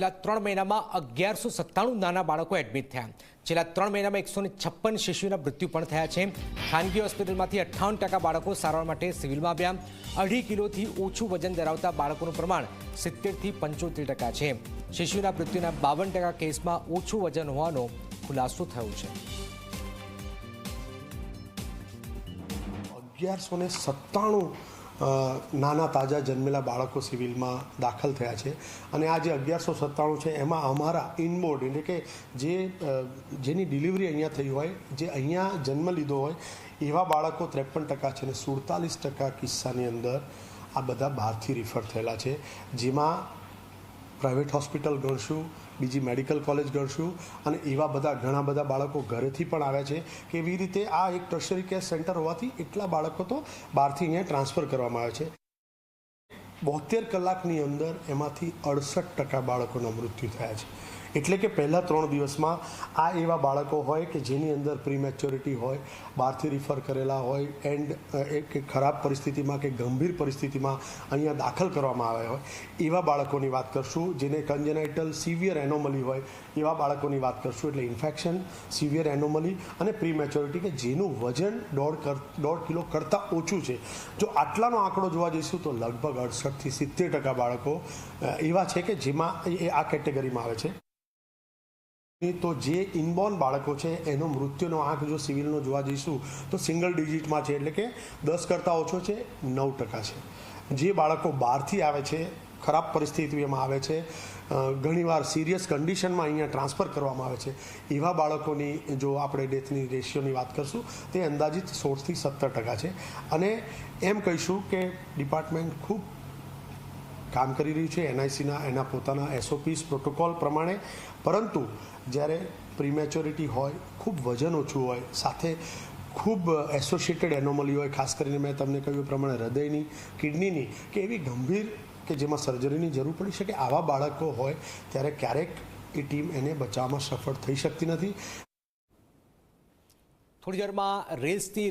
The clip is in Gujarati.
છેલ્લા ત્રણ મહિનામાં અગિયારસો સત્તાણું નાના બાળકો એડમિટ થયા. છેલ્લા ત્રણ મહિનામાં એકસો છપ્પન શિશુના મૃત્યુ પણ થયા છે. ખાનગી હોસ્પિટલમાંથી અઠ્ઠાવન ટકા બાળકો સારવાર માટે સિવિલમાં આવ્યા. અઢી કિલોથી ઓછું વજન ધરાવતા બાળકોનું પ્રમાણ સિત્તેરથી પંચોતેર ટકા છે. શિશુના મૃત્યુના બાવન ટકા કેસમાં ઓછું વજન હોવાનો ખુલાસો થયો છે. અગિયારસો સત્તાણું નાના તાજા જન્મેલા બાળકો સિવિલમાં દાખલ થયા છે. અને આ જે અગિયારસો સત્તાણું છે, એમાં અમારા ઇનબોર્ડ એટલે કે જે જેની ડિલિવરી અહીંયા થઈ હોય, જે અહીંયા જન્મ લીધો હોય, એવા બાળકો ત્રેપન ટકા છે અને સુડતાલીસ ટકા કિસ્સાની અંદર આ બધા બહારથી રિફર થયેલા છે. જેમાં પ્રાઇવેટ હોસ્પિટલ ગણશું, બીજી મેડિકલ કોલેજ ગણશું અને એવા બધા ઘણા બધા બાળકો ઘરેથી પણ આવ્યા છે કે એવી રીતે આ એક ટર્શરી કેર સેન્ટર હોવાથી એટલા બાળકો તો બહારથી અહીંયા ટ્રાન્સફર કરવામાં આવે છે. બોતેર કલાકની અંદર એમાંથી અડસઠ ટકા બાળકોના મૃત્યુ થયા છે. એટલે કે પહેલા ત્રણ દિવસમાં આ એવા બાળકો હોય કે જેની અંદર પ્રીમેચ્યોરિટી હોય, બહારથી રિફર કરેલા હોય એન્ડ એક ખરાબ પરિસ્થિતિમાં કે ગંભીર પરિસ્થિતિમાં અહીંયા દાખલ કરવામાં આવ્યા હોય, એવા બાળકોની વાત કરશું જેને કન્જેનાઇટલ સિવિયર એનોમલી હોય, એવા બાળકોની વાત કરશું. એટલે ઇન્ફેક્શન સિવિયર એનોમલી અને પ્રીમેચ્યોરિટી કે જેનું વજન દોઢ કર, દોઢ કિલો કરતાં ઓછું છે. જો આટલાનો આંકડો જોવા જઈશું તો લગભગ અડસઠથી સિત્તેર ટકા બાળકો એવા છે કે જેમાં એ આ કેટેગરીમાં આવે છે. તો જે ઇનબોર્ન બાળકો છે, એનો મૃત્યુનો આંક જો સિવિલનો જોવા જઈશું, તો સિંગલ ડિજિટમાં છે, એટલે કે દસ કરતાં ઓછો છે, નવ ટકા છે. જે બાળકો બહારથી આવે છે, ખરાબ પરિસ્થિતિમાં આવે છે ઘણીવાર સિરિયસ કન્ડિશનમાં અહીંયા ટ્રાન્સફર કરવામાં આવે છે, એવા બાળકોની જો આપણે ડેથની રેશિયોની વાત કરશું, તે અંદાજિત સોળથી સત્તર ટકા છે. અને એમ કહીશું કે ડિપાર્ટમેન્ટ ખૂબ કામ કરી રહ્યું છે. એનઆઈસીના એના પોતાના એસઓપીસ પ્રોટોકોલ પ્રમાણે. પરંતુ જ્યારે પ્રીમેચ્યોરિટી હોય, ખૂબ વજન ઓછું હોય, સાથે ખૂબ એસોસિએટેડ એનોમલી હોય, ખાસ કરીને મેં તમને કહ્યું પ્રમાણે હૃદયની, કિડનીની, કે એવી ગંભીર કે જેમાં સર્જરીની જરૂર પડી શકે આવા બાળકો હોય, ત્યારે ક્યારેક એ ટીમ એને બચાવવામાં સફળ થઈ શકતી નથી. થોડી દેરમાં રેસની